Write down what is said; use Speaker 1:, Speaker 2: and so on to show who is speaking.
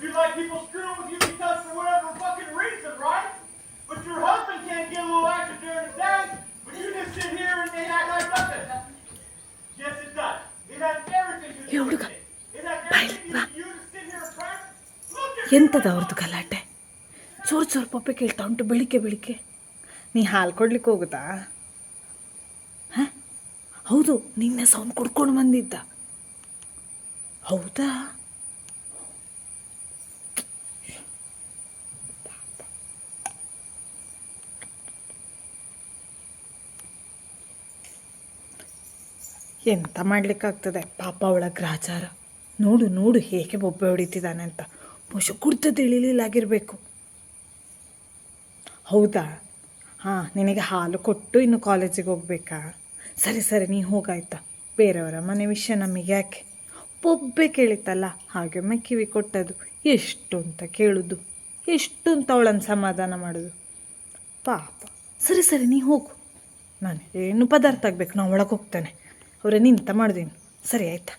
Speaker 1: But you like people screwing with you because for whatever fucking reason, right? But your husband can't get a little action during the day, but you just sit here and, they act like nothing. Yes, it does. It has everything to do with it. It has everything
Speaker 2: ಬಾ.
Speaker 1: you to sit here and practice. Look at
Speaker 2: ಎಂಥದ ಅವ್ರದ್ದು ಗಲಾಟೆ ಚೂರು ಚೂರು ಪಪ್ಪೆ ಕೇಳ್ತಾ ಉಂಟು ಬೆಳಿಗ್ಗೆ ಬೆಳಿಗ್ಗೆ ನೀ ಹಾಲು ಕೊಡ್ಲಿಕ್ಕೆ ಹೋಗುತ್ತಾ ಹಾಂ ಹೌದು ನಿನ್ನೆ ಸೌಂಡ್ ಕುಡ್ಕೊಂಡು ಬಂದಿದ್ದ ಹೌದಾ ಎಂತ ಮಾಡ್ಲಿಕ್ಕಾಗ್ತದೆ? ಪಾಪ ಅವಳ ಗ್ರಾಚಾರ. ನೋಡು ನೋಡು ಹೇಗೆ ಬೊಬ್ಬೆ ಹೊಡಿತಿದ್ದಾನೆ ಅಂತ. ಮುಷು, ಕುಡ್ತ ತಿಳಿಲಿಲ್ಲಾಗಿರಬೇಕು. ಹೌದಾ? ಹಾಂ, ನಿನಗೆ ಹಾಲು ಕೊಟ್ಟು ಇನ್ನು ಕಾಲೇಜಿಗೆ ಹೋಗ್ಬೇಕಾ? ಸರಿ ಸರಿ, ನೀ ಹೋಗಾಯ್ತಾ. ಬೇರೆಯವರ ಮನೆ ವಿಷಯ ನಮಗೆ ಯಾಕೆ? ಬೊಬ್ಬೆ ಕೇಳಿತಲ್ಲ ಹಾಗೆ ಕಿವಿ ಕೊಟ್ಟದು ಎಷ್ಟು ಅಂತ ಕೇಳುದು. ಎಷ್ಟು ಅಂತ ಅವಳನ್ನು ಸಮಾಧಾನ ಮಾಡೋದು. ಪಾಪ. ಸರಿ ಸರಿ, ನೀ ಹೋಗು. ನಾನು ಏನು ಪದಾರ್ಥ ಆಗಬೇಕು? ನಾ ಒಳಗೆ ಹೋಗ್ತೇನೆ. ಅವರೇ ನಿಂತ ಮಾಡ್ದೀನಿ ಸರಿ ಆಯ್ತಾ?